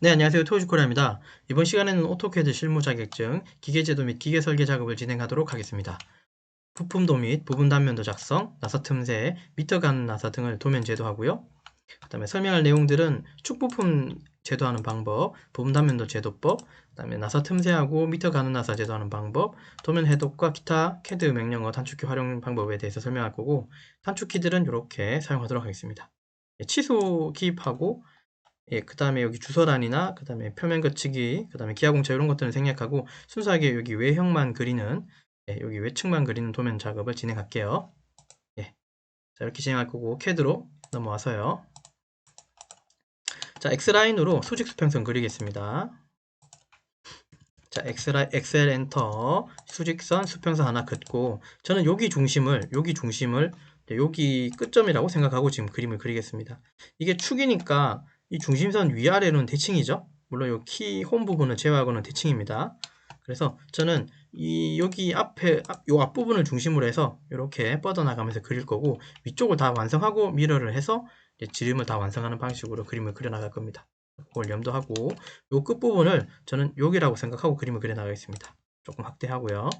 네, 안녕하세요. 토요주코리아입니다. 이번 시간에는 오토캐드 실무 자격증, 기계제도 및 기계 설계 작업을 진행하도록 하겠습니다. 부품도 및 부분 단면도 작성, 나사 틈새, 미터 가는 나사 등을 도면 제도하고요. 그 다음에 설명할 내용들은 축 부품 제도하는 방법, 부분 단면도 제도법, 그 다음에 나사 틈새하고 미터 가는 나사 제도하는 방법, 도면 해독과 기타 캐드 명령어 단축키 활용 방법에 대해서 설명할 거고 단축키들은 이렇게 사용하도록 하겠습니다. 예, 치수 기입하고 예, 그 다음에 여기 주소란이나 그 다음에 표면 거치기, 그 다음에 기하공차 이런 것들은 생략하고 순수하게 여기 외형만 그리는 예, 여기 외측만 그리는 도면 작업을 진행할게요. 예. 자 이렇게 진행할 거고 캐드로 넘어와서요. 자 X라인으로 수직 수평선 그리겠습니다. 자 X라, 엑셀 엔터 수직선 수평선 하나 긋고 저는 여기 중심을 여기 중심을 여기 끝점이라고 생각하고 지금 그림을 그리겠습니다. 이게 축이니까 이 중심선 위아래로는 대칭이죠. 물론 이 키 홈 부분은 제외하고는 대칭입니다. 그래서 저는 이 여기 앞에 요 앞부분을 중심으로 해서 이렇게 뻗어나가면서 그릴 거고 위쪽을 다 완성하고 미러를 해서 지름을 다 완성하는 방식으로 그림을 그려나갈 겁니다. 그걸 염두하고 요 끝부분을 저는 여기라고 생각하고 그림을 그려나가겠습니다. 조금 확대하고요.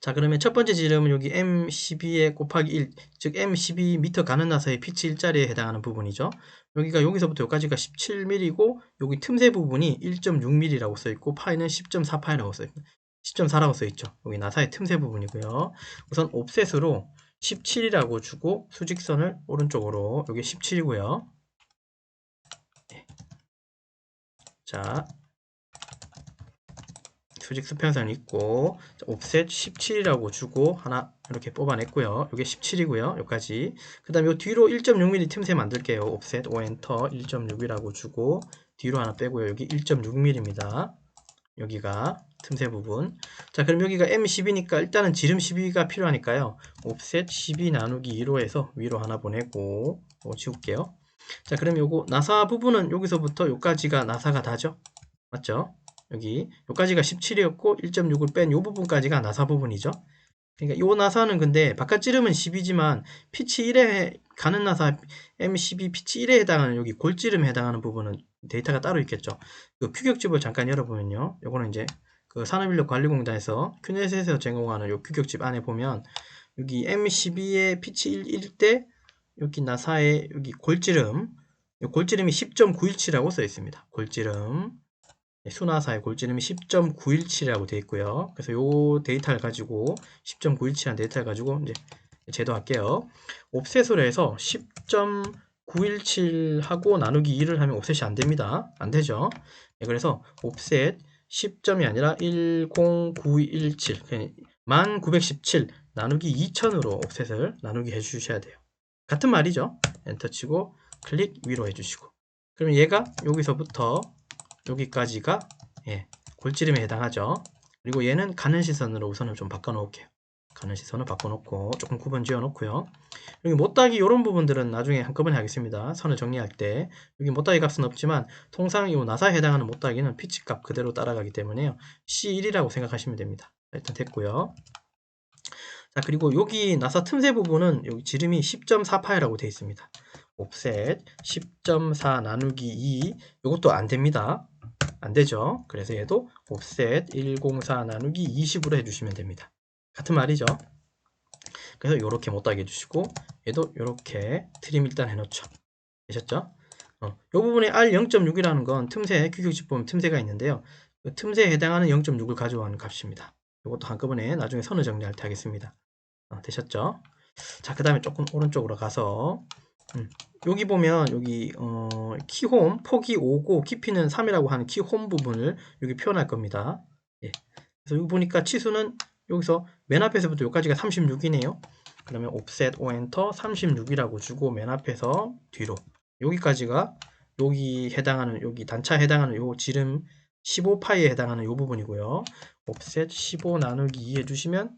자 그러면 첫 번째 지름은 여기 M12에 곱하기 1, 즉 M12m 가는 나사의 피치 일자리에 해당하는 부분이죠. 여기가 여기서부터 여기까지가 17mm고 여기 틈새 부분이 1.6mm라고 써있고 파이는 10.48이라고 써있고 10.4라고 써있죠. 여기 나사의 틈새 부분이고요. 우선 옵셋으로 17이라고 주고 수직선을 오른쪽으로 여기 17이고요. 자 수직 수평선 있고 옵셋 17이라고 주고 하나 이렇게 뽑아냈고요. 이게 17이고요. 여기까지. 그 다음에 요 뒤로 1.6mm 틈새 만들게요. 옵셋 5엔터 1.6이라고 주고 뒤로 하나 빼고요. 여기 1.6mm입니다. 여기가 틈새 부분. 자, 그럼 여기가 M12니까 일단은 지름 12가 필요하니까요. 옵셋 12 나누기 2로 해서 위로 하나 보내고 요 지울게요. 자, 그럼 요거 나사 부분은 여기서부터 여기까지가 나사가 다죠? 맞죠? 여기 여기까지가 17이었고 1.6을 뺀 이 부분까지가 나사 부분이죠. 그러니까 요 나사는 근데 바깥 찌름은 10이지만 피치 1에 가는 나사 M12 피치 1에 해당하는 여기 골찌름에 해당하는 부분은 데이터가 따로 있겠죠. 그 규격집을 잠깐 열어보면요. 요거는 이제 그 산업인력관리공단에서 큐넷에서 제공하는 요 규격집 안에 보면 여기 M12의 피치 1일 때 여기 나사의 여기 골찌름 골찌름이 10.917이라고 써 있습니다. 골찌름 네, 수나사의 골지름이 10.917이라고 되어 있고요. 그래서 이 데이터를 가지고 10.917이라는 데이터를 가지고 이제 제도할게요. 옵셋으로 해서 10.917하고 나누기 2를 하면 옵셋이 안 됩니다. 안 되죠. 네, 그래서 옵셋 10점이 아니라 10917 1917 나누기 2000으로 옵셋을 나누기 해주셔야 돼요. 같은 말이죠. 엔터 치고 클릭 위로 해주시고 그러면 얘가 여기서부터 여기까지가 예, 골지름에 해당하죠. 그리고 얘는 가는 시선으로 우선은 좀 바꿔놓을게요. 가는 시선을 바꿔놓고 조금 구분 지어놓고요. 여기 못따기 이런 부분들은 나중에 한꺼번에 하겠습니다. 선을 정리할 때 여기 못따기 값은 없지만 통상 이 나사에 해당하는 못따기는 피치 값 그대로 따라가기 때문에요. C1이라고 생각하시면 됩니다. 일단 됐고요. 자 그리고 여기 나사 틈새 부분은 여기 지름이 10.48이라고 되어 있습니다. 옵셋 10.4 나누기 2 이것도 안 됩니다. 안 되죠. 그래서 얘도 옵셋 104 나누기 20으로 해주시면 됩니다. 같은 말이죠. 그래서 이렇게 못하게 해주시고 얘도 이렇게 트림 일단 해놓죠. 되셨죠? 어, 이 부분에 R0.6이라는 건 틈새 보면 틈새가 있는데요. 그 틈새에 해당하는 0.6을 가져가는 값입니다. 이것도 한꺼번에 나중에 선을 정리할 때 하겠습니다. 어, 되셨죠? 자, 그 다음에 조금 오른쪽으로 가서 음, 여기 보면 여기 어, 키홈 폭이 5고 깊이는 3이라고 하는 키홈 부분을 여기 표현할 겁니다. 예. 그래서 여기 보니까 치수는 여기서 맨 앞에서부터 여기까지가 36이네요. 그러면 옵셋 O 엔터 36이라고 주고 맨 앞에서 뒤로 여기까지가 여기 해당하는 여기 단차 해당하는 요 지름 15파이에 해당하는 요 부분이고요. 옵셋 15 나누기 2 해주시면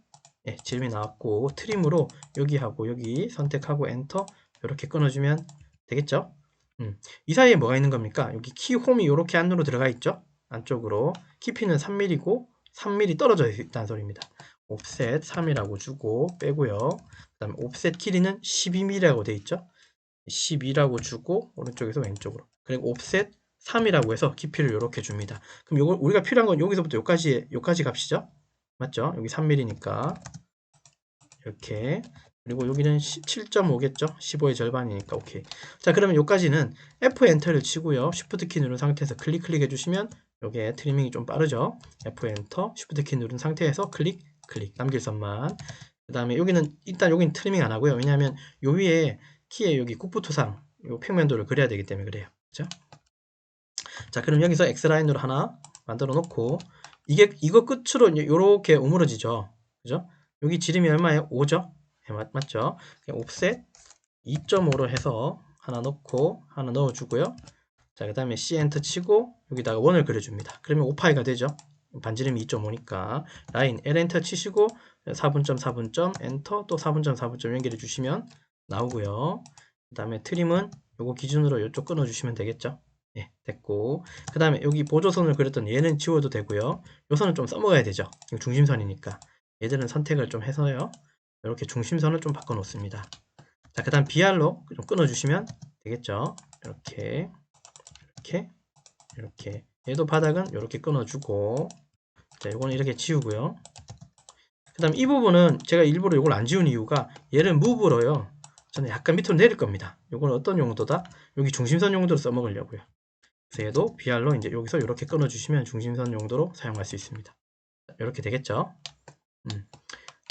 예, 지름이 나왔고 트림으로 여기하고 여기 선택하고 엔터 이렇게 끊어주면 되겠죠? 음. 이 사이에 뭐가 있는 겁니까? 여기 키홈이 이렇게 안으로 들어가 있죠? 안쪽으로 키피는 3mm고 3mm 떨어져 있다는 소리입니다. 옵셋 3이라고 주고 빼고요. 그 다음에 옵셋 길이는 12mm라고 되어 있죠? 12라고 주고 오른쪽에서 왼쪽으로 그리고 옵셋 3이라고 해서 깊이를 이렇게 줍니다. 그럼 요걸 우리가 필요한 건 여기서부터 여기까지 여기까지 값이죠. 맞죠? 여기 3mm니까 이렇게 그리고 여기는 7.5겠죠? 15의 절반이니까 오케이. 자 그러면 여기까지는 F 엔터를 치고요. Shift 키 누른 상태에서 클릭 클릭 해 주시면 요게 트리밍이 좀 빠르죠? F 엔터, Shift 키 누른 상태에서 클릭 클릭 남길 선만. 그 다음에 여기는 일단 여기는 트리밍 안 하고요. 왜냐하면 요 위에 키에 여기 국부토상 요 평면도를 그려야 되기 때문에 그래요. 그죠? 자 그럼 여기서 X라인으로 하나 만들어 놓고 이게 이거 끝으로 이렇게 우물어지죠. 그죠? 여기 지름이 얼마예요? 5죠? 네, 맞, 맞죠? 옵셋 2.5로 해서 하나 넣고 하나 넣어주고요. 자, 그 다음에 C 엔터 치고 여기다가 원을 그려줍니다. 그러면 5파이가 되죠. 반지름이 2.5니까 라인 L 엔터 치시고 4분점 4분점 엔터 또 4분점 4분점 연결해 주시면 나오고요. 그 다음에 트림은 요거 기준으로 이쪽 끊어 주시면 되겠죠. 예, 됐고 그 다음에 여기 보조선을 그렸던 얘는 지워도 되고요. 요 선은 좀 써먹어야 되죠. 중심선이니까 얘들은 선택을 좀 해서요. 이렇게 중심선을 좀 바꿔 놓습니다. 자, 그 다음 BR로 좀 끊어 주시면 되겠죠. 이렇게 이렇게 이렇게. 얘도 바닥은 이렇게 끊어주고. 자 이거는 이렇게 지우고요. 그 다음 이 부분은 제가 일부러 이걸 안 지운 이유가 얘를 무브로요. 저는 약간 밑으로 내릴 겁니다. 이건 어떤 용도다? 여기 중심선 용도로 써먹으려고요. 그래서 얘도 BR로 이제 여기서 이렇게 끊어주시면 중심선 용도로 사용할 수 있습니다. 이렇게 되겠죠? 음.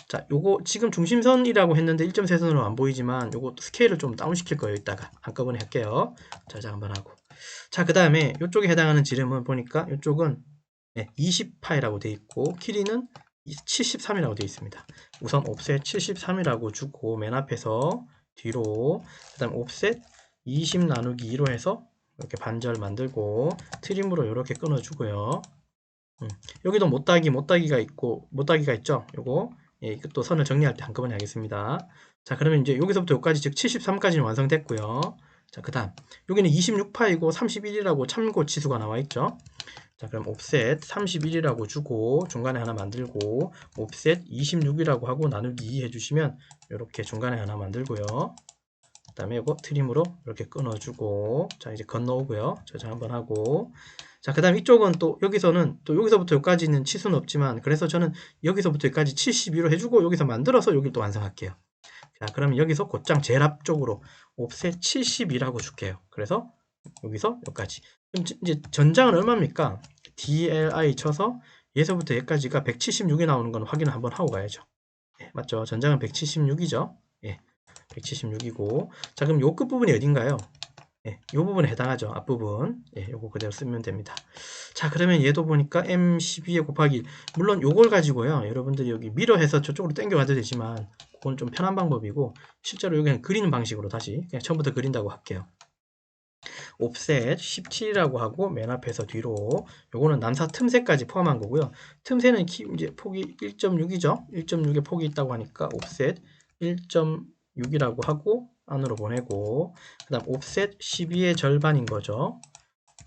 자, 요거 지금 중심선이라고 했는데 1.3선으로 안 보이지만 요거 스케일을 좀 다운시킬 거예요. 이따가 한꺼번에 할게요. 자, 자 한번 하고. 자, 그 다음에 이쪽에 해당하는 지름은 보니까 이쪽은 네, 20파이라고 되어 있고 길이는 73이라고 되어 있습니다. 우선 옵셋 73이라고 주고 맨 앞에서 뒤로 그 다음 옵셋 20 나누기 2로 해서 이렇게 반절 만들고 트림으로 이렇게 끊어주고요. 음, 여기도 못따기 못따기가 있고 못따기가 있죠. 요거 예, 이것도 선을 정리할 때 한꺼번에 하겠습니다. 자, 그러면 이제 여기서부터 여기까지 즉 73까지는 완성됐고요. 자, 그 다음 여기는 26파이고 31이라고 참고 지수가 나와 있죠. 자, 그럼 옵셋 31이라고 주고 중간에 하나 만들고 옵셋 26이라고 하고 나누기 2 해주시면 이렇게 중간에 하나 만들고요. 그 다음에 이거 트림으로 이렇게 끊어주고 자 이제 건너오고요. 저장 한번 하고 자, 그 다음 이쪽은 또 여기서는 또 여기서부터 여기까지는 치수는 없지만 그래서 저는 여기서부터 여기까지 72로 해주고 여기서 만들어서 여기를 또 완성할게요. 자, 그러면 여기서 곧장 제일 앞쪽으로 옵셋 72라고 줄게요. 그래서 여기서 여기까지. 그럼 이제 전장은 얼마입니까? DLI 쳐서 얘서부터 여기까지가 176이 나오는 건 확인을 한번 하고 가야죠. 예, 맞죠? 전장은 176이죠. 예, 176이고. 자, 그럼 요 끝부분이 어딘가요? 예, 이 부분에 해당하죠. 앞부분. 예, 요거 그대로 쓰면 됩니다. 자, 그러면 얘도 보니까 M12에 곱하기 1. 물론 요걸 가지고요. 여러분들이 여기 미러해서 저쪽으로 당겨가도 되지만 그건 좀 편한 방법이고 실제로 여기 는 그리는 방식으로 다시 그냥 처음부터 그린다고 할게요. 옵셋 17이라고 하고 맨 앞에서 뒤로 요거는 남사 틈새까지 포함한 거고요. 틈새는 키, 이제 폭이 1.6이죠. 1.6의 폭이 있다고 하니까 옵셋 1.6이라고 하고 안으로 보내고 그 다음 옵셋 12의 절반인 거죠.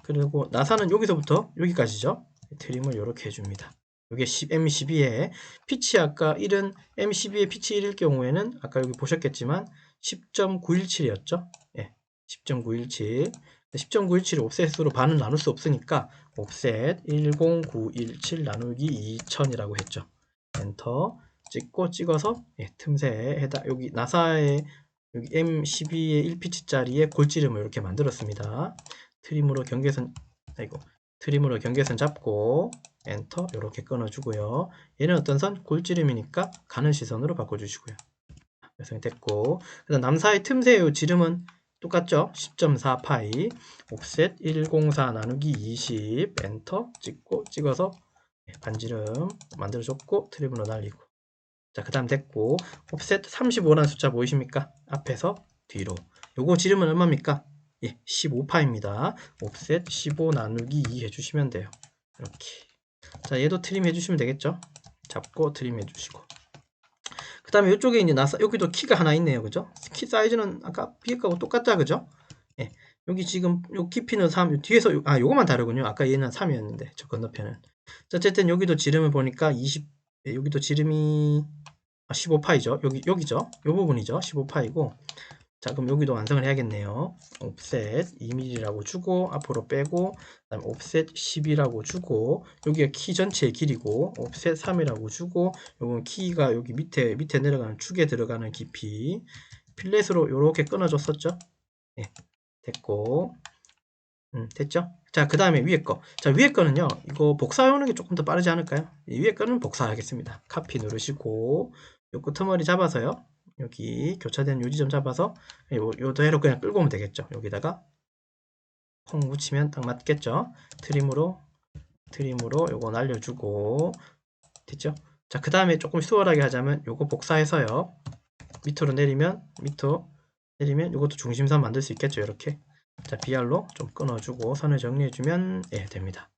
그리고 나사는 여기서부터 여기까지죠. 트림을 이렇게 해줍니다. 이게 M12의 피치 아까 1은 M12의 피치 1일 경우에는 아까 여기 보셨겠지만 10.917이었죠. 예, 10.917. 10.917을 옵셋으로 반을 나눌 수 없으니까 옵셋 10917 나누기 2000이라고 했죠. 엔터 찍고 찍어서 예, 틈새에 해당 여기 나사의 여기 M12의 1피치짜리의 골지름을 이렇게 만들었습니다. 트림으로 경계선 아이고 트림으로 경계선 잡고 엔터 이렇게 끊어주고요. 얘는 어떤 선? 골지름이니까 가는 시선으로 바꿔주시고요. 완성이 됐고 그 다음 남사의 틈새의 지름은 똑같죠? 10.4 파이 옵셋 104 나누기 20 엔터 찍고 찍어서 반지름 만들어줬고 트림으로 날리고 자, 그 다음 됐고 옵셋 35라는 숫자 보이십니까? 앞에서 뒤로 요거 지름은 얼마입니까? 예, 15파입니다. 옵셋 15 나누기 2 해주시면 돼요. 이렇게 자, 얘도 트림 해주시면 되겠죠? 잡고 트림 해주시고 그 다음에 이쪽에 이제 나사 여기도 키가 하나 있네요. 그죠? 키 사이즈는 아까 비에 거하고 똑같다. 그죠? 예. 여기 지금 요 깊이는 3, 뒤에서 요, 아 요거만 다르군요. 아까 얘는 3이었는데 저 건너편은. 자, 어쨌든 여기도 지름을 보니까 20 예, 여기도 지름이 아, 15파이죠. 여기 여기죠. 요 부분이죠. 15파이고 자, 그럼 여기도 완성을 해야겠네요. offset 2mm라고 주고 앞으로 빼고 그 다음에 offset 10이라고 주고 여기가 키 전체의 길이고 offset 3이라고 주고 요건 키가 여기 밑에 밑에 내려가는 축에 들어가는 깊이 필렛으로 이렇게 끊어줬었죠. 예, 됐고 음, 됐죠? 자, 그 다음에 위에 거. 자, 위에 거는요, 이거 복사해오는 게 조금 더 빠르지 않을까요? 이 위에 거는 복사하겠습니다. 카피 누르시고, 요 끄트머리 잡아서요, 여기 교차된 요 지점 잡아서, 요, 요 대로 그냥 끌고 오면 되겠죠. 여기다가 콩 묻히면 딱 맞겠죠? 트림으로, 트림으로 요거 날려주고, 됐죠? 자, 그 다음에 조금 수월하게 하자면, 요거 복사해서요, 밑으로 내리면, 밑으로 내리면, 요것도 중심선 만들 수 있겠죠, 이렇게. 자, BR로 좀 끊어주고 선을 정리해주면 예, 됩니다.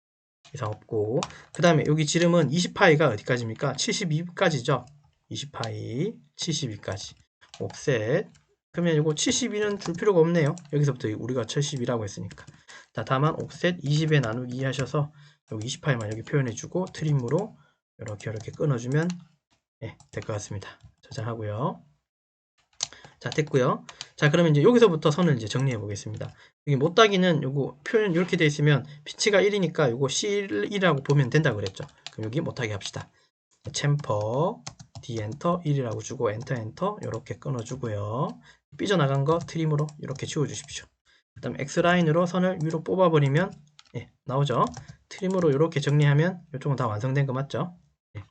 이상 없고 그 다음에 여기 지름은 20파이가 어디까지입니까? 72까지죠. 20파이 72까지 옵셋 그러면 이거 72는 줄 필요가 없네요. 여기서부터 우리가 72라고 했으니까 자 다만 옵셋 20에 나누기 하셔서 여기 28만 여기 표현해주고 트림으로 이렇게 이렇게 끊어주면 예, 될것 같습니다. 저장하고요. 자 됐고요. 자 그러면 이제 여기서부터 선을 이제 정리해 보겠습니다. 여기 못따기는 요거 표현 이렇게 돼 있으면 피치가 1이니까 요거 C1이라고 보면 된다 그랬죠. 그럼 여기 못하게 합시다. 챔퍼 D 엔터 1이라고 주고 엔터 엔터 이렇게 끊어주고요. 삐져나간 거 트림으로 이렇게 지워주십시오. 그 다음 X라인으로 선을 위로 뽑아버리면 예, 나오죠. 트림으로 이렇게 정리하면 이쪽은 다 완성된 거 맞죠? 예.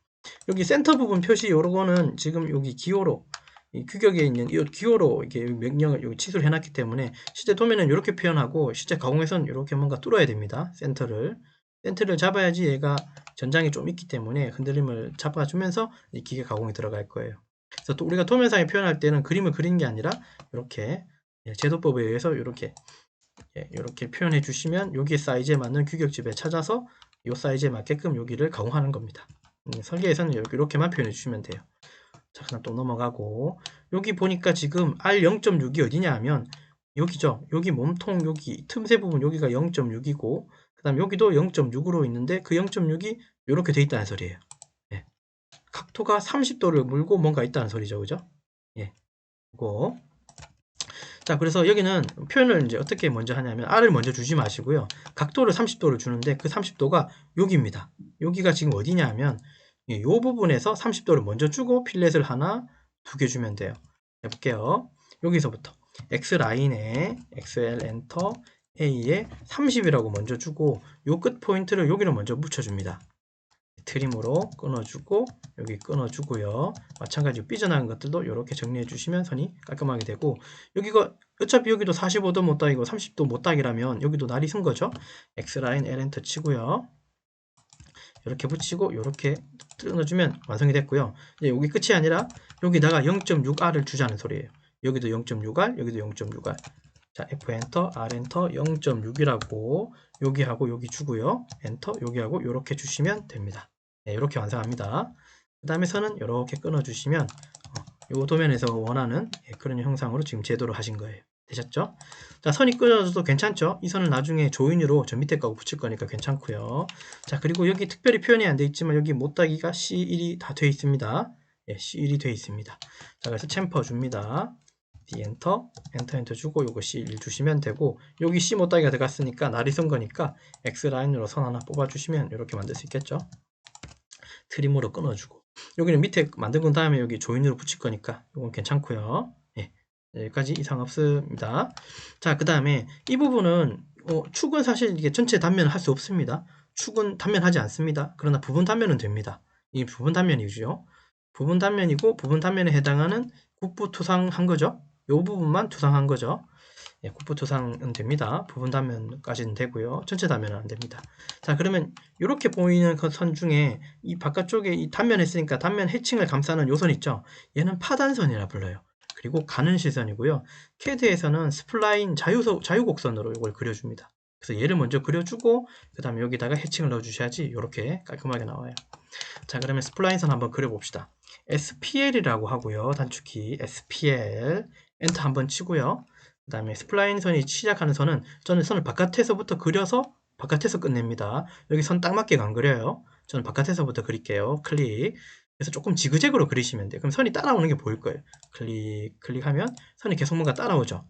여기 센터 부분 표시 요거는 지금 여기 기호로 이 규격에 있는 이 기호로 이게 명령을 여기 취소를 해놨기 때문에 실제 도면은 이렇게 표현하고 실제 가공에서는 이렇게 뭔가 뚫어야 됩니다. 센터를 센터를 잡아야지 얘가 전장이 좀 있기 때문에 흔들림을 잡아주면서 이 기계 가공이 들어갈 거예요. 그래서 또 우리가 도면상에 표현할 때는 그림을 그리는 게 아니라 이렇게 예, 제도법에 의해서 이렇게 예, 이렇게 표현해 주시면 여기 사이즈에 맞는 규격집에 찾아서 이 사이즈에 맞게끔 여기를 가공하는 겁니다. 음, 설계에서는 이렇게만 표현해 주시면 돼요. 자, 그럼 또 넘어가고 여기 보니까 지금 R0.6이 어디냐 하면 여기죠. 여기 몸통 여기 틈새 부분 여기가 0.6이고 그 다음 여기도 0.6으로 있는데 그 0.6이 이렇게 돼 있다는 소리예요. 예. 각도가 30도를 물고 뭔가 있다는 소리죠. 그죠? 예. 이거 자, 그래서 여기는 표현을 이제 어떻게 먼저 하냐면 R을 먼저 주지 마시고요. 각도를 30도를 주는데 그 30도가 여기입니다. 여기가 지금 어디냐 하면 이 부분에서 30도를 먼저 주고 필렛을 하나 두 개 주면 돼요. 해볼게요. 여기서부터 X라인에 XL 엔터 A에 30이라고 먼저 주고 요 끝 포인트를 여기로 먼저 붙여줍니다. 트림으로 끊어주고 여기 끊어주고요. 마찬가지로 삐져나간 것들도 이렇게 정리해 주시면 선이 깔끔하게 되고 여기가 어차피 여기도 45도 못 따기고 30도 못 따기라면 여기도 날이 쓴 거죠. X라인 L 엔터 치고요. 이렇게 붙이고 이렇게 끊어주면 완성이 됐고요. 이제 여기 끝이 아니라 여기다가 0.6R을 주자는 소리예요. 여기도 0.6R, 여기도 0.6R. 자, F 엔터, R 엔터 0.6이라고 여기하고 여기 주고요. 엔터, 여기하고 이렇게 주시면 됩니다. 네, 이렇게 완성합니다. 그 다음에 선은 이렇게 끊어주시면 이 어, 도면에서 원하는 예, 그런 형상으로 지금 제도로 하신 거예요. 되셨죠? 자, 선이 끊어져도 괜찮죠? 이 선을 나중에 조인으로 저 밑에 가고 붙일 거니까 괜찮고요. 자, 그리고 여기 특별히 표현이 안 돼 있지만 여기 못따기가 C1이 다 돼 있습니다. 예, C1이 돼 있습니다. 자, 그래서 챔퍼 줍니다. D 엔터, 엔터 엔터 주고 요거 C1 주시면 되고 여기 C 못따기가 들어갔으니까 날이 쓴 거니까 X 라인으로 선 하나 뽑아 주시면 이렇게 만들 수 있겠죠? 트림으로 끊어주고 여기는 밑에 만든 건 다음에 여기 조인으로 붙일 거니까 이건 괜찮고요. 여기까지 이상 없습니다. 자, 그 다음에 이 부분은 어, 축은 사실 이게 전체 단면을 할 수 없습니다. 축은 단면하지 않습니다. 그러나 부분 단면은 됩니다. 이 부분 단면이죠. 부분 단면이고 부분 단면에 해당하는 국부 투상 한 거죠. 이 부분만 투상한 거죠. 예, 국부 투상은 됩니다. 부분 단면까지는 되고요. 전체 단면은 안 됩니다. 자, 그러면 이렇게 보이는 그 선 중에 이 바깥쪽에 이 단면 했으니까 단면 해칭을 감싸는 요선 있죠. 얘는 파단선이라 불러요. 그리고 가는 시선이고요. 캐드에서는 스플라인 자유소, 자유곡선으로 이걸 그려줍니다. 그래서 얘를 먼저 그려주고 그 다음에 여기다가 해칭을 넣어주셔야지 이렇게 깔끔하게 나와요. 자 그러면 스플라인선 한번 그려봅시다. SPL이라고 하고요. 단축키 SPL 엔터 한번 치고요. 그 다음에 스플라인 선이 시작하는 선은 저는 선을 바깥에서부터 그려서 바깥에서 끝냅니다. 여기 선 딱 맞게 안 그려요. 저는 바깥에서부터 그릴게요. 클릭 그래서 조금 지그재그로 그리시면 돼요. 그럼 선이 따라오는 게 보일 거예요. 클릭, 클릭하면 선이 계속 뭔가 따라오죠.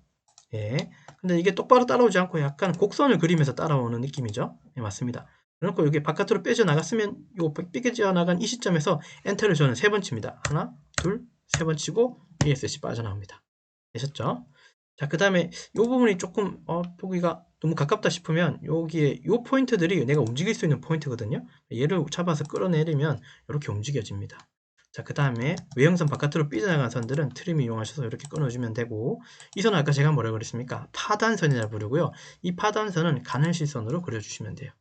예. 근데 이게 똑바로 따라오지 않고 약간 곡선을 그리면서 따라오는 느낌이죠. 네, 맞습니다. 그렇고 여기 바깥으로 빼져나갔으면 요 삐개져 나간 이 시점에서 엔터를 저는 세 번 칩니다. 하나, 둘, 세 번 치고 ESC 빠져나옵니다. 되셨죠? 자, 그 다음에 이 부분이 조금 어, 보기가 너무 가깝다 싶으면 여기에 이 포인트들이 내가 움직일 수 있는 포인트거든요. 얘를 잡아서 끌어내리면 이렇게 움직여집니다. 자, 그 다음에 외형선 바깥으로 삐져나간 선들은 트림 이용하셔서 이렇게 끊어주면 되고 이 선은 아까 제가 뭐라고 그랬습니까? 파단선이라 부르고요. 이 파단선은 가는 실선으로 그려주시면 돼요.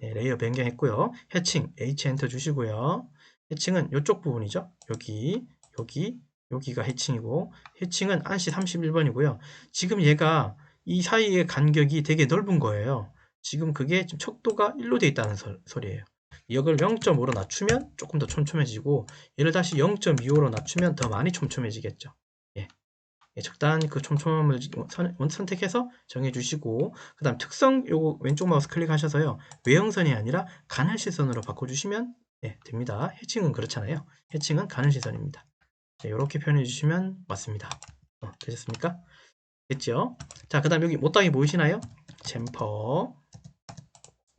네, 레이어 변경했고요. 해칭 H 엔터 주시고요. 해칭은 이쪽 부분이죠. 여기, 여기, 여기가 해칭이고 해칭은 안시 31번이고요. 지금 얘가 이 사이의 간격이 되게 넓은 거예요. 지금 그게 지금 척도가 1로 되어 있다는 소, 소리예요. 이걸 0.5로 낮추면 조금 더 촘촘해지고 얘를 다시 0.25로 낮추면 더 많이 촘촘해지겠죠. 예. 예, 적당한 그 촘촘함을 선, 선택해서 정해주시고 그 다음 특성 요거 왼쪽 마우스 클릭하셔서요 외형선이 아니라 가는 시선으로 바꿔주시면 예, 됩니다. 해칭은 그렇잖아요. 해칭은 가는 시선입니다. 이렇게 표현해 주시면 맞습니다. 어, 되셨습니까? 됐죠? 자, 그 다음 여기 못당이 보이시나요? 챔퍼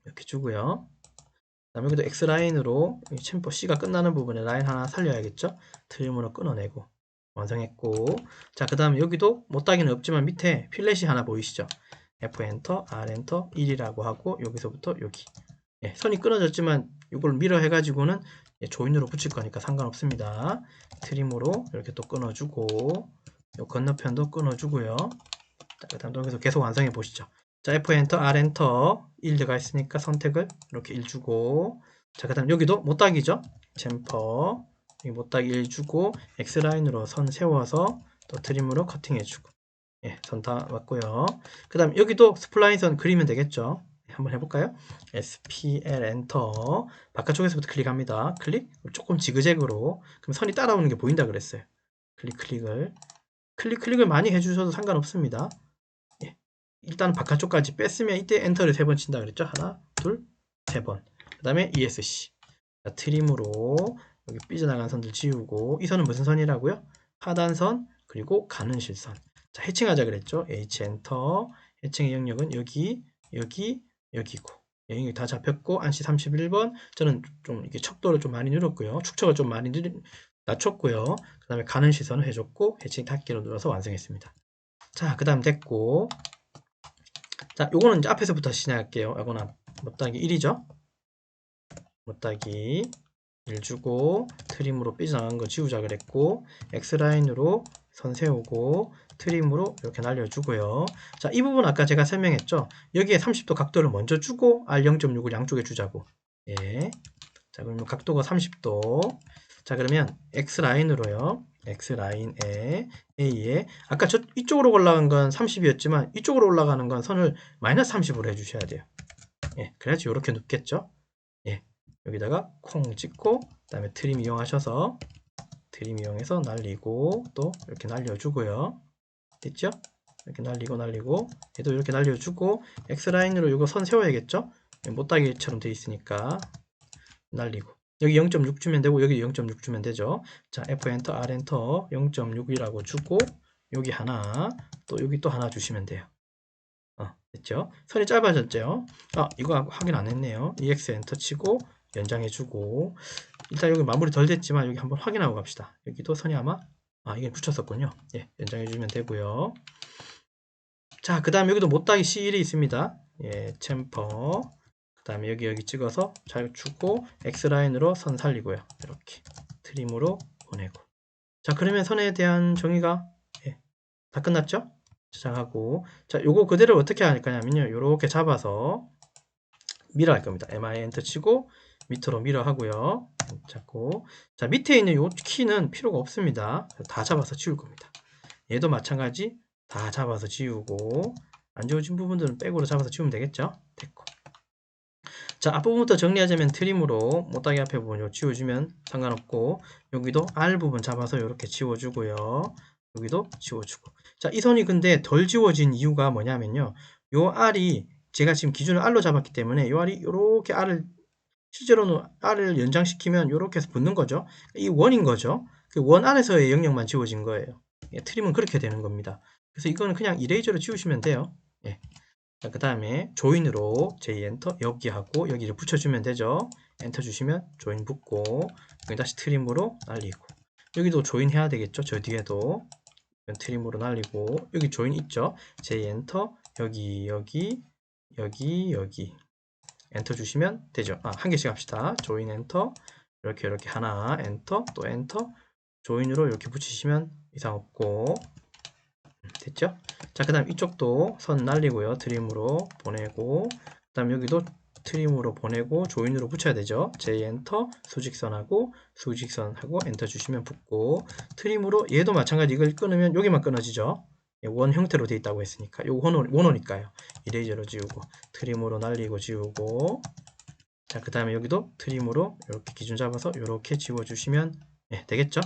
이렇게 주고요. 그 다음 여기도 X라인으로 챔퍼 C가 끝나는 부분에 라인 하나 살려야겠죠? 트림으로 끊어내고 완성했고 자, 그 다음 여기도 못따기는 없지만 밑에 필렛이 하나 보이시죠? F 엔터, R 엔터, 1이라고 하고 여기서부터 여기 예, 선이 끊어졌지만 이걸 밀어 해가지고는 예, 조인으로 붙일 거니까 상관없습니다. 트림으로 이렇게 또 끊어주고 요 건너편도 끊어주고요. 자, 그 다음 여기서 계속 완성해 보시죠. 자, F 엔터, R 엔터 1 들어가 있으니까 선택을 이렇게 1 주고 자, 그 다음 여기도 못따기죠. 잼퍼 여기 못따기 1 주고 X라인으로 선 세워서 또 트림으로 커팅해 주고 예, 선다 맞고요. 그 다음 여기도 스플라인 선 그리면 되겠죠. 한번 해볼까요? SPL 엔터 바깥쪽에서부터 클릭합니다. 클릭 조금 지그재그로 그럼 선이 따라오는 게 보인다 그랬어요. 클릭 클릭을 클릭 클릭을 많이 해주셔도 상관없습니다. 예. 일단 바깥쪽까지 뺐으면 이때 엔터를 세 번 친다 그랬죠. 하나 둘 세 번. 그 다음에 ESC 자, 트림으로 여기 삐져나간 선들 지우고 이 선은 무슨 선이라고요? 하단선 그리고 가는 실선. 자 해칭하자 그랬죠. H 엔터 해칭의 영역은 여기 여기 여기고. 여기 다 잡혔고 안시 31번 저는 좀 이게 척도를 좀 많이 늘었고요. 축척을 좀 많이 늘, 낮췄고요. 그 다음에 가는 시선을 해줬고 해칭 닫기로 눌러서 완성했습니다. 자 그 다음 됐고. 자 요거는 이제 앞에서부터 시작할게요. 요거는 못따기 1이죠? 못따기 1 주고 트림으로 삐져나간 거 지우자 그랬고 X라인으로 선 세우고 트림으로 이렇게 날려주고요. 자, 이 부분 아까 제가 설명했죠. 여기에 30도 각도를 먼저 주고 R0.6을 양쪽에 주자고. 예. 자, 그러면 각도가 30도. 자, 그러면 X라인으로요. X라인에 A에 아까 저 이쪽으로 올라간 건 30이었지만 이쪽으로 올라가는 건 선을 마이너스 30으로 해주셔야 돼요. 예, 그래야지 이렇게 눕겠죠. 예, 여기다가 콩 찍고 그다음에 트림 이용하셔서 드림 이용해서 날리고 또 이렇게 날려주고요. 됐죠? 이렇게 날리고 날리고 얘도 이렇게 날려주고 X라인으로 이거 선 세워야겠죠? 못따기처럼 돼 있으니까 날리고 여기 0.6 주면 되고 여기 0.6 주면 되죠. 자 F 엔터 R 엔터 0.6이라고 주고 여기 하나 또 여기 또 하나 주시면 돼요. 어, 됐죠? 선이 짧아졌죠? 아 이거 확인 안 했네요. EX 엔터 치고 연장해주고 일단 여기 마무리 덜 됐지만 여기 한번 확인하고 갑시다. 여기도 선이 아마 아 이게 붙였었군요. 예, 연장해주면 되고요. 자, 그 다음 여기도 못따기 C1이 있습니다. 예, 챔퍼. 그 다음에 여기 여기 찍어서 잘 주고 X라인으로 선 살리고요. 이렇게 트림으로 보내고. 자, 그러면 선에 대한 정의가 예, 다 끝났죠? 저장하고 자, 요거 그대로 어떻게 할 거냐면요. 요렇게 잡아서 밀어 할 겁니다. MI 엔터 치고 밑으로 밀어 하고요. 잡고 자 밑에 있는 요 키는 필요가 없습니다. 다 잡아서 지울 겁니다. 얘도 마찬가지 다 잡아서 지우고 안 지워진 부분들은 백으로 잡아서 지우면 되겠죠? 됐고 자 앞부분부터 정리하자면 트림으로 못하게 앞에 부분 요 지워주면 상관없고 여기도 R 부분 잡아서 이렇게 지워주고요. 여기도 지워주고 자 이 선이 근데 덜 지워진 이유가 뭐냐면요. 요 R이 제가 지금 기준을 R로 잡았기 때문에 요 R이 이렇게 R을 실제로는 R을 연장시키면 이렇게 해서 붙는 거죠. 이 원인 거죠. 그 원 안에서의 영역만 지워진 거예요. 예, 트림은 그렇게 되는 겁니다. 그래서 이거는 그냥 이레이저로 지우시면 돼요. 예. 그 다음에 조인으로 J 엔터 여기 하고 여기를 붙여주면 되죠. 엔터 주시면 조인 붙고 여기 다시 트림으로 날리고 여기도 조인 해야 되겠죠. 저 뒤에도 트림으로 날리고 여기 조인 있죠. J 엔터 여기 여기 여기 여기 엔터 주시면 되죠. 아, 한 개씩 합시다. 조인 엔터 이렇게 이렇게 하나 엔터 또 엔터 조인으로 이렇게 붙이시면 이상 없고 음, 됐죠? 자, 그 다음 이쪽도 선 날리고요. 트림으로 보내고 그 다음 여기도 트림으로 보내고 조인으로 붙여야 되죠. J 엔터 수직선하고 수직선하고 엔터 주시면 붙고 트림으로 얘도 마찬가지 이걸 끊으면 여기만 끊어지죠. 예, 원 형태로 되어 있다고 했으니까 이거 원호, 원호 니까요. 이레이저로 지우고 트림으로 날리고 지우고 자, 그 다음에 여기도 트림으로 이렇게 기준 잡아서 이렇게 지워주시면 예, 되겠죠?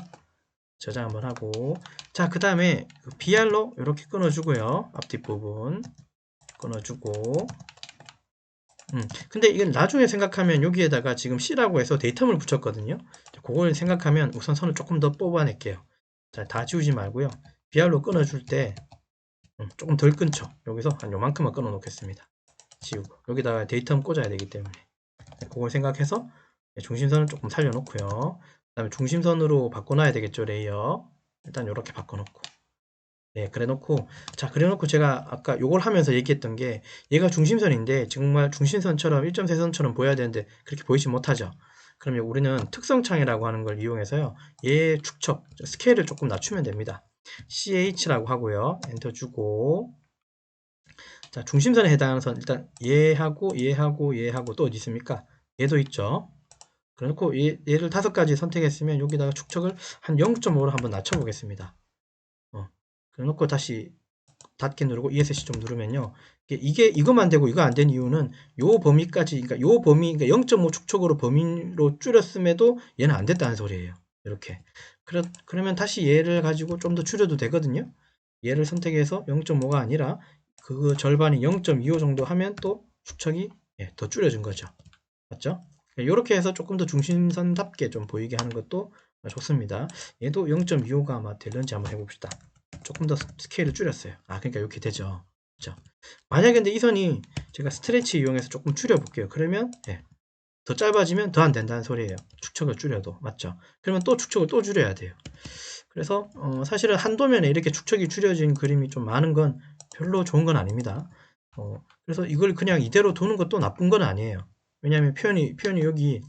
저장 한번 하고. 자 그 다음에 BR로 이렇게 끊어주고요. 앞뒷 부분 끊어주고. 음 근데 이건 나중에 생각하면 여기에다가 지금 C라고 해서 데이터를 붙였거든요. 그걸 생각하면 우선 선을 조금 더 뽑아낼게요. 자 다 지우지 말고요 BR로 끊어줄 때 음, 조금 덜 끊죠. 여기서 한 요만큼만 끊어 놓겠습니다. 지우고. 여기다가 데이터 꽂아야 되기 때문에. 그걸 생각해서 중심선을 조금 살려놓고요. 다음에 중심선으로 바꿔놔야 되겠죠 레이어. 일단 이렇게 바꿔놓고. 네 그래 놓고. 자 그래 놓고 제가 아까 요걸 하면서 얘기했던 게 얘가 중심선인데 정말 중심선처럼 1.3선처럼 보여야 되는데 그렇게 보이지 못하죠. 그러면 우리는 특성창이라고 하는 걸 이용해서요. 얘 축척 스케일을 조금 낮추면 됩니다 CH라고 하고요 엔터 주고 자 중심선에 해당하는 선 일단 얘하고 얘하고 얘하고 또 어디 있습니까 얘도 있죠 그래놓고 얘를 다섯 가지 선택했으면 여기다가 축척을 한 0.5로 한번 낮춰보겠습니다. 어, 그래놓고 다시 닫기 누르고 ESC 좀 누르면요. 이게 이것만 되고 이거 안 된 이유는 요 범위까지, 그러니까 요 범위, 그러니까 0.5 축척으로 범위로 줄였음에도 얘는 안 됐다는 소리예요. 이렇게. 그러, 그러면 다시 얘를 가지고 좀 더 줄여도 되거든요. 얘를 선택해서 0.5가 아니라 그 절반이 0.25 정도 하면 또 축척이 예, 더 줄여진 거죠. 맞죠? 이렇게 해서 조금 더 중심선답게 좀 보이게 하는 것도 좋습니다. 얘도 0.25가 아마 될런지 한번 해봅시다. 조금 더 스케일을 줄였어요. 아, 그러니까 이렇게 되죠. 그렇죠? 만약에 근데 이 선이 제가 스트레치 이용해서 조금 줄여 볼게요. 그러면 예, 더 짧아지면 더 안 된다는 소리예요. 축척을 줄여도 맞죠? 그러면 또 축척을 또 줄여야 돼요. 그래서 어, 사실은 한 도면에 이렇게 축척이 줄여진 그림이 좀 많은 건 별로 좋은 건 아닙니다. 어, 그래서 이걸 그냥 이대로 두는 것도 나쁜 건 아니에요. 왜냐하면 표현이 표현이 여기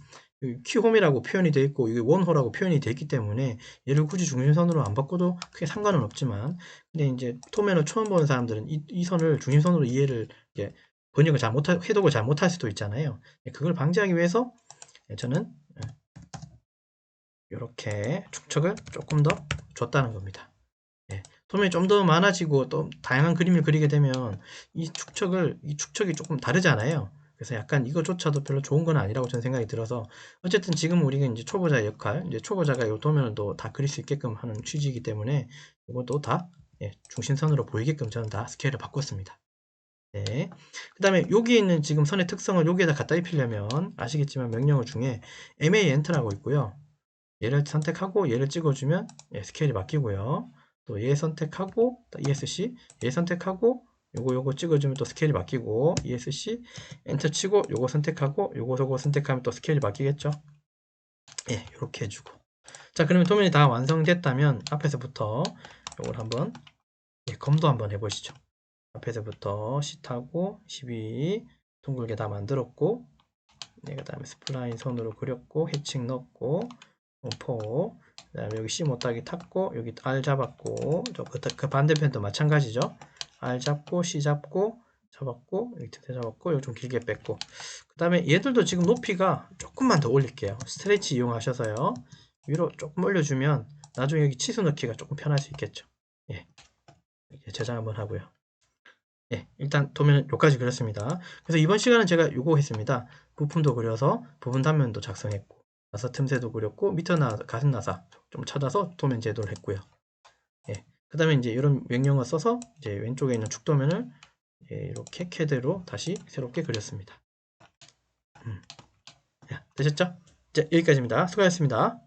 키홈이라고 표현이 되어 있고 이게 원호라고 표현이 되어 있기 때문에 얘를 굳이 중심선으로 안 바꿔도 크게 상관은 없지만 근데 이제 토면을 처음 보는 사람들은 이, 이 선을 중심선으로 이해를 이제 번역을 잘 못할 해독을 잘 못할 수도 있잖아요. 그걸 방지하기 위해서 저는 이렇게 축척을 조금 더 줬다는 겁니다. 예, 토면이 좀 더 많아지고 또 다양한 그림을 그리게 되면 이 축척을 이 축척이 조금 다르잖아요. 그래서 약간 이거조차도 별로 좋은 건 아니라고 저는 생각이 들어서 어쨌든 지금 우리가 이제 초보자의 역할, 이제 초보자가 이 도면을 다 그릴 수 있게끔 하는 취지이기 때문에 이것도 다 예, 중심선으로 보이게끔 저는 다 스케일을 바꿨습니다. 네. 그 다음에 여기 있는 지금 선의 특성을 여기에다 갖다 입히려면 아시겠지만 명령어 중에 MA 엔터라고 있고요. 얘를 선택하고 얘를 찍어주면 예, 스케일이 바뀌고요. 또 얘 선택하고 ESC 얘 선택하고 요거 요거 찍어주면 또 스케일이 바뀌고 ESC 엔터 치고 요거 선택하고 요거 저거 선택하면 또 스케일이 바뀌겠죠 예 이렇게 해주고 자 그러면 도면이 다 완성됐다면 앞에서부터 요걸 한번 예, 검도 한번 해보시죠 앞에서부터 시타고 12 둥글게 다 만들었고 네, 그 다음에 스플라인 선으로 그렸고 해칭 넣었고 포. 그 다음에 여기 C 못하기 탔고 여기 R 잡았고 그, 그 반대편도 마찬가지죠. R 잡고 C 잡고 잡았고 이렇게 잡았고 이거 좀 길게 뺐고. 그 다음에 얘들도 지금 높이가 조금만 더 올릴게요. 스트레치 이용하셔서요. 위로 조금 올려주면 나중에 여기 치수 넣기가 조금 편할 수 있겠죠. 예. 저장 한번 하고요 예 일단 도면은 여기까지 그렸습니다 그래서 이번 시간은 제가 요거 했습니다 부품도 그려서 부분 단면도 작성했고 나사 틈새도 그렸고 미터 나 가슴 나사 좀 찾아서 도면 제도를 했고요 그 다음에 이제 이런 명령어 써서 이제 왼쪽에 있는 축도면을 이렇게 캐드로 다시 새롭게 그렸습니다. 음. 야, 되셨죠? 자, 여기까지입니다. 수고하셨습니다.